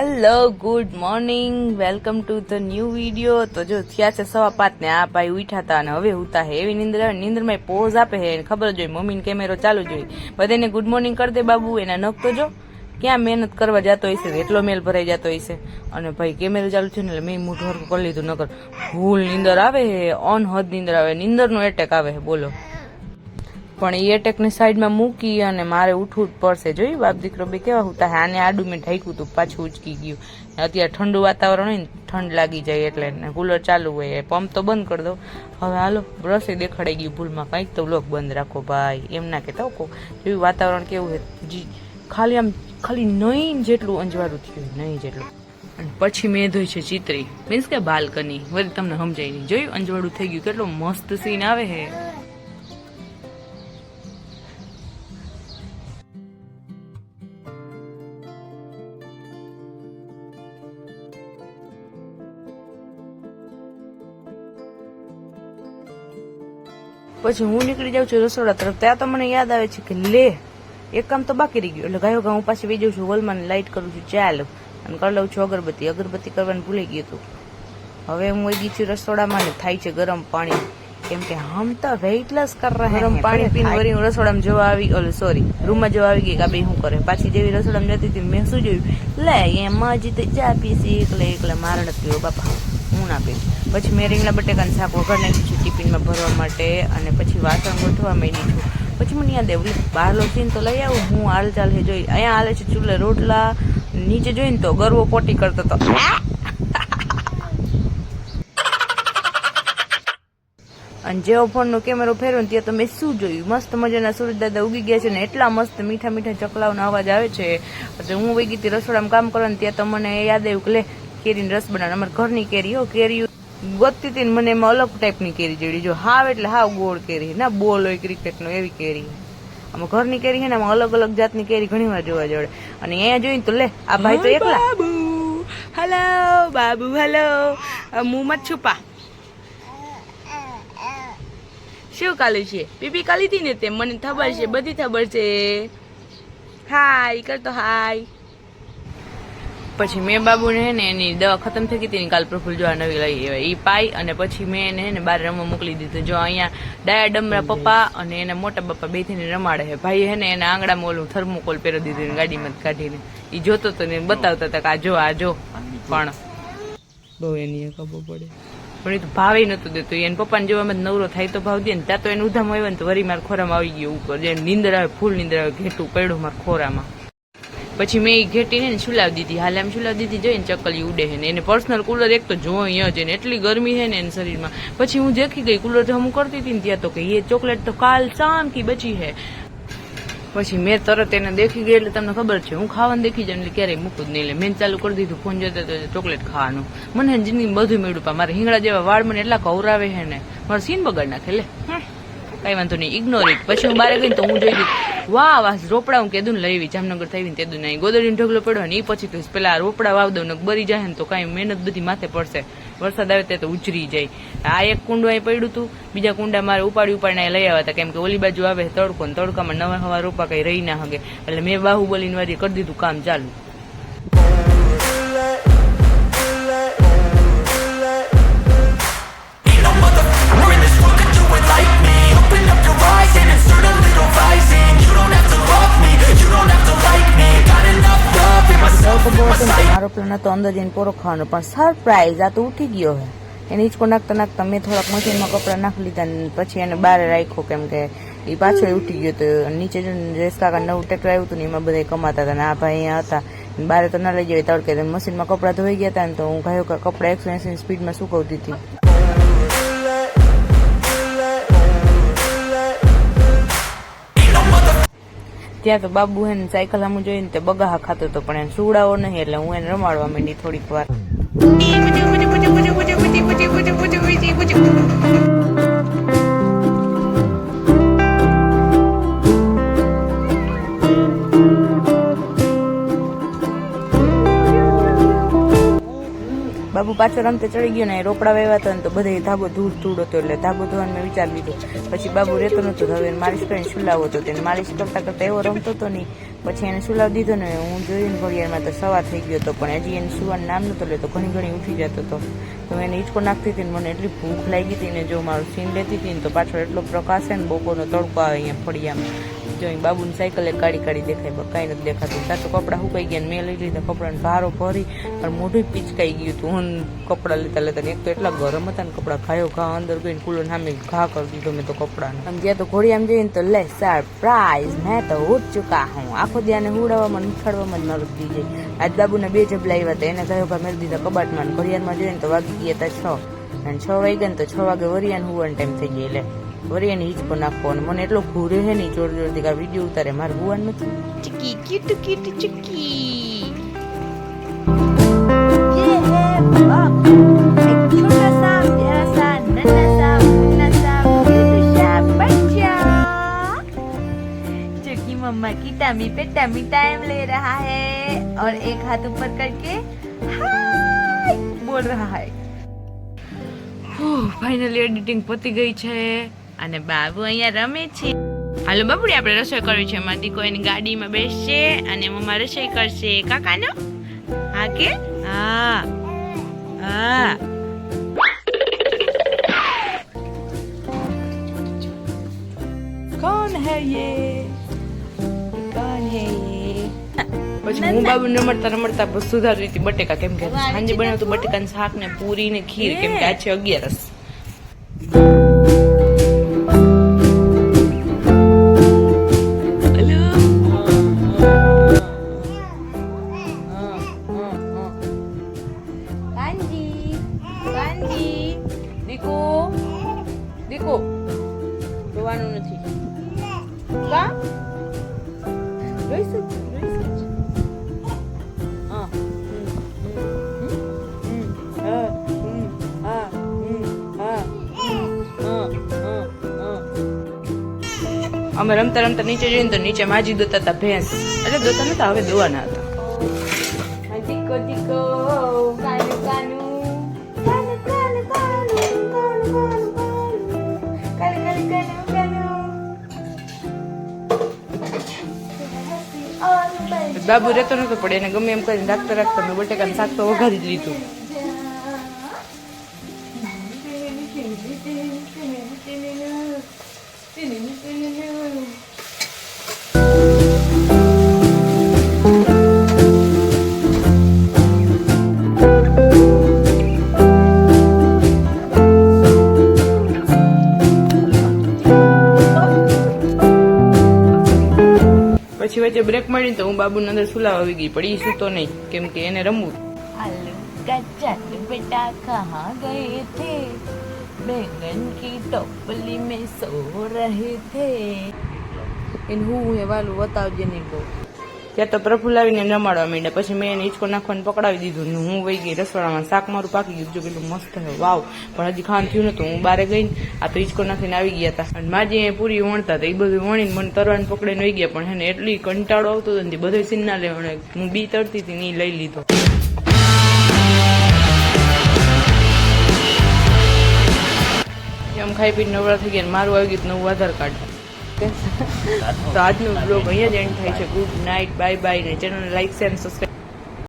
Hello good morning welcome to the new video તો જો થયા છે સવા પાંચ ને આ ભાઈ ઉઠ્યા હતા અને હવે ઉતા હે એવી નિંદ્ર, નિંદરમાં પોઝ આપે હે ખબર જ હોય મમ્મીને કેમેરો ચાલુ જ હોય. બધાને ગુડ મોર્નિંગ કરી દે બાબુ, એના નખ તો જો ક્યાં મહેનત કરવા જતો હશે એટલો મેલ ભરાઈ જતો હશે અને ભાઈ કેમેરો ચાલુ છે ને એટલે મેં મોઢું હરકું કરી લીધું, નકર ફૂલ નિંદર આવે હે ઓન નીંદર આવે, નિંદરનો એટેક આવે હે બોલો. પણ એ એટેકની સાઈડમાં મૂકી અને મારે ઉઠવું જ પડશે. જોયું બાપ દીકરો બે કેવા હતા આને આડું મેં ઢાંક્યું હતું પાછું ઉચકી ગયું. અત્યારે ઠંડુ વાતાવરણ હોય ને, ઠંડ લાગી જાય એટલે ને કુલર ચાલુ હોય પંપ તો બંધ કરી દો હવે હાલો બ્રશે દેખાડાઈ ગયું ભૂલમાં. કંઈક તો લોક બંધ રાખો ભાઈ. એમ ના કહેતા કહો જોયું વાતાવરણ કેવું છે જી, ખાલી આમ, ખાલી નહીં જેટલું અંજવાળું થયું નહીં જેટલું. અને પછી મેં ધોઈ છે ચિત્રી. મીન્સ કે બાલ્કની. વળી તમને સમજાય નહીં જોયું અંજવાળું થઈ ગયું? કેટલો મસ્ત સીન આવે હે. પછી હું નીકળી જાઉં છું રસોડા તરફ. ત્યાં તો મને યાદ આવે છે કે લે એક કામ તો બાકી રહી ગયું. એટલે ગાયો ગા હું પાછી વહી જાઉં છું હોલમાં લાઇટ કરું છું ચાલ અને કરી લઉં છું અગરબત્તી. અગરબત્તી કરવાનું ભૂલી ગયું હતું હવે હું વહી ગઈ છું રસોડામાં ને થાય છે ગરમ પાણી. કેમ કે હમ તો વેઇટલેસ કર રહે ગરમ પાણી પીને વળી હું રસોડામાં જોવા આવી ઓલે સોરી રૂમમાં જોવા આવી ગઈ કે ભાઈ શું કરે? પાછી જેવી રસોડામાં જતી હતી મેં શું જોયું? લે એમાં જ ચા પીસી એકલે એકલે મારણ પીવો બાપા. હું આપીશ પછી મેં રીંગણા બટેકાનું શાક વઘાર નાખ્યું છે ટિફિનમાં ભરવા માટે અને પછી વાસણ ગોઠવા માંડી છું. પછી મને યાદ આવ્યું બહાર લોચીને તો લઈ આવું, હું હાલ ચાલ હે જોઈ. અહીંયા હાલે છે ચૂલે રોટલા, નીચે જોઈને તો ગરવો પોટી કરતો તો. અને જેવો ફોનનો કેમેરો ફેરવ્યો ત્યાં તો મેં શું જોયું? મસ્ત મજાના સૂરજદાદા ઉગી ગયા છે ને એટલા મસ્ત મીઠા મીઠા ચકલાઓનો અવાજ આવે છે. એટલે હું વહી ગઈ હતી રસોડામાં કામ કરવાનું, ત્યાં તો મને યાદ આવ્યું કે લે કેરીનો રસ બનાવ અમારે ઘરની કેરી હો કેરી ગોતતી હતી મને એમાં અલગ ટાઈપની કેરી જોડી જો હાવ એટલે હાવ ગોળ કેરી. ના બોલ હોય ક્રિકેટનો એવી કેરી. આમાં ઘરની કેરી છે ને આમાં અલગ અલગ જાતની કેરી ઘણી વાર જોવા જોડે. અને અહીંયા જોઈને તો લે આ ભાઈ તો એકલા. બાબુ. હેલો બાબુ હેલો મુમત છુપા. શું કાલે છે? પીપી કાલી હતી ને તે? મને ખબર છે બધી ખબર છે. હાય કરતો હાય પછી મેં બાબુને હે ને એની દવા ખતમ થઈ ગઈ હતી કાલ પ્રફુલ જોવા નવી લઈ આવ્યા એ પાઈ અને પછી મેં એને હે ને બહાર રમવા મોકલી દીધું. જો અહીંયા ડાયા ડમરા પપ્પા અને એના મોટા પપ્પા બે થઈને રમાડે છે ભાઈ હે ને એના આંગળામાં ઓલું થર્મોકોલ પહેરી દીધું ગાડીમાં કાઢીને. એ જોતો તો ને બતાવતા હતા કે આ જો આ જો. પણ બહુ એની ખબર પડે. પણ એ તો ભાવે નતું દેતું. એને પપ્પાને જોવામાં જ નવરો થાય તો ભાવ દે ને ત્યાં તો એને ઉધામ આવ્યો ને તો વરી મારા ખોરામાં આવી ગયો ઉપર. જે નીંદર આવે, ફૂલ નીંદર આવે, ઘેટું પડ્યું મારા ખોરામાં. પછી મેં એ ઘેટીને ને સુલાવી દીધી. હાલ આમ સુલાવી દીધી, જોઈને ચકલી ઉડે છે ને. એને પર્સનલ કુલર એક તો જોઈએ જ ને. એટલી ગરમી છે ને એના શરીરમાં. પછી હું દેખી ગઈ કુલર તો હું કરતી હતી ને ત્યાં તો કે એ ચોકલેટ તો કાલ શામ કી બચી છે પછી મેં તરત એને દેખી ગઈ એટલે તમને ખબર છે, હું ખાવાનું દેખી જાઉં એટલે ક્યારેય મૂકું જ નહીં. એટલે મેં ચાલુ કરી દીધું ફોન જોતા તો ચોકલેટ ખાવાનું. મને જિંદગી બધું મેળવું મારે હિંગડા જેવા વાળ મને એટલા કવરાવે છે ને. મારે સીન બગાડ નાખે, લે. કઈ વાંધો નહીં ઇગ્નોર ઇટ પછી હું બારે ગઈ તો હું જોઈ ગઈ, વાહ વાહ, રોપડા હું કેદું લઈ જામનગર થઈ તે દું નહીં ગોદડીનો ઢગલો પડ્યો ને એ પછી કહીશ પેલા રોપડા વાવ દઉં ને બરી જાય ને તો કાંઈ મહેનત બધી માથે પડશે. વરસાદ આવે તે તો ઉચરી જાય. આ એક કુંડું અહીં પડ્યું હતું બીજા કુંડા મારે ઉપાડી ઉપાડીને લઈ આવ્યા હતા. કેમ કે ઓલી બાજુ આવે તડકો ને તડકામાં નવા હવા રોપા કઈ રહી ના હગે. એટલે મેં બાહુબલીની વારી કરી દીધું કામ ચાલુ. Open up your eyes and insert a little rising You don't have to love me, you don't have to like me. Got enough love in myself, and my sight. મારો પ્લાન હતો અંદર જઈને પોરો ખાવાનો પણ સરપ્રાઈઝ આ તો ઉઠી ગયો હે એને હિંચકો નાખતા નાખતા મેં થોડાક મશીનમાં કપડાં નાખી લીધા ને પછી એને બહાર રાખ્યો કેમ કે એ પાછો ઉઠી ગયો તો નીચે જો રેસ કાકા નવું ટ્રેક્ટર આવ્યું હતું ને એમાં બધા કમાતા હતા ને આ ભાઈ અહીંયા હતા. બારે તો ના લઈ જાય તડકે મશીનમાં કપડાં ધોઈ ગયા હતા ને તો હું કહ્યું કે કપડાં એકસો એસી સ્પીડમાં સુકવતી હતી. ત્યાં તો બાબુ હે સાયકલ આમ જોઈને તે બગાહા ખાતો હતો પણ એને સુવડાવો નહીં એટલે હું એને રમાડવા માંડી થોડીક વાર પાછો રમતે ચડી ગયો ને રોપડા વાવ્યા હતા ને તો બધે ધાબો ધૂળ ધૂળ હતો એટલે ધાબો ધોવાનું મેં વિચાર લીધો. પછી બાબુ રહેતો નતો, તો હવે માલિશ કરીને સુલાવો હતો. તેને માલિશ કરતા કરતા એવો રમતો હતો નહીં પછી એને સુલાવી દીધો ને, હું જોઈને ઘડિયાળમાં તો સવા થઈ ગયો હતો, પણ હજી એને સુવાનું નામ નતો લેતો, ઘણી ઘણી ઉઠી જતો હતો. તો એને હિંચકો નાખતી હતી ને મને એટલી ભૂખ લાગી હતી ને, જો મારું સીન લેતી હતી ને, તો પાછળ એટલો પ્રકાશ છે ને, બપોરનો તડકો આવે અહીંયા ફળિયામાં. જો બાબુની સાયકલે કાઢી કાઢી દેખાય, પણ કાંઈ નથી દેખાતું. તો કપડાં સુકાઈ ગયા મેં લઈ લીધા, કપડાને ભારો ભરી પણ મોઢું પિચકાઈ ગયું હતું હું કપડાં લેતા લેતા એક તો એટલા ગરમ હતા ને કપડાં, ખાયો ઘા અંદર ગઈને કુલર સામે ઘા કરી દીધો મેં તો કપડાને. આમ જ્યાં તો ઘોડી આમ જઈને તો લે સરપ્રાઈઝ મેં તો ઉઠ ચુકા હું. આખો દિયાને હુડાવવામાં ને જ મારું દી જાય. આજ બાબુને બે જબલા આવ્યા હતા. એને કહ્યું કે મેળ દીધા કબાટમાં ઘડિયાળમાં જોઈએ ને તો વાગી ગયા હતા છ. અને છ વાગ્યા ને તો છ વાગે વરિયાન હુવાનો ટાઈમ થઈ ગયો એટલે વળી એને ઈજ પર નાખો અને મને એટલો ઘૂરે હે નહીં જોર જોરથી કે વીડિયો ઉતારે. મારે ભૂવાન નથી. ચીકી કીટ કીટ ચીકી. मम्मा की टमी पे टमी टाइम ले रहा है और एक हाथ ऊपर करके हाय बोल रहा है फाइनली एडिटिंग पती गई છે. અને બાબુ અહીંયા રમે છે. હાલો બાબુડી આપણે રસોઈ કરવી છે. એમાંથી કોઈ એની ગાડીમાં બેસશે અને મમ્મા રસોઈ કરશે. કાકાનો? હા કે? હા. હા. કોણ હે યે કોણ હે યે પછી હું બાબુ રમડતા રમડતા સુધારી હતી બટેકા કેમ કે સાંજે બનાવતું બટેકા શાક ને પૂરી ને ખીર કેમ કે આ છે અગિયારસ. હા, હમ, હા, હા, હા. અમે રમતા રમતા નીચે જઈએ ને તો નીચે માજી દોતા હતા ભેંસ એટલે દોતા નતા હવે દોવાના હતા બાબુ રહેતો નતો પડે એને ગમે એમ કરીને રાખતા રાખતા મેં બટેકાનું શાક તો વઘારી જ લીધું પછી વચ્ચે બ્રેક મળી તો હું બાબુ અંદર સુલાવા આવી ગઈ પણ એ સૂતો નહીં કેમ કે એને રમવું આલુ કા ચાટ બેટા કહા ગયે થે? બેંગન કી ટોપલી મે સો રહે થે? એન હું હે વાલું બતાવજે નહીં બહુ ત્યાં તો પ્રફુલ આવીને રમાડવા માંડ્યા. પછી મેં એને હિંચકો નાખવાનું પકડાવી દીધું ને હું વહી ગઈ. રસોડામાં શાક મારું પાકી ગયું. જો કેટલું મસ્ત છે. વાવ. પણ હજી ખાવાનું થયું નતું. હું બારે ગઈ ને આ તો હિંચકો નાખીને આવી ગયા હતા અને માજી એ પૂરી વણતા હતા એ બધું વણીને મને તરવાને પકડીને વહી ગયા. પણ હેને એટલી કંટાળો આવતો હતો ને બધો સિન્ના લેવાને હું બી તરતી હતી ને ઈ લઈ લીધો. એમ ખાઈ પીને નવરા થઈ ગયા મારું આવી ગયું નવું આધાર કાર્ડ. તો આજનો બ્લોગ અહીંયા જ એન્ડ થાય છે. ગુડ નાઇટ બાય બાય ને ચેનલ લાઈક શેર સબસ્ક્રાઈબ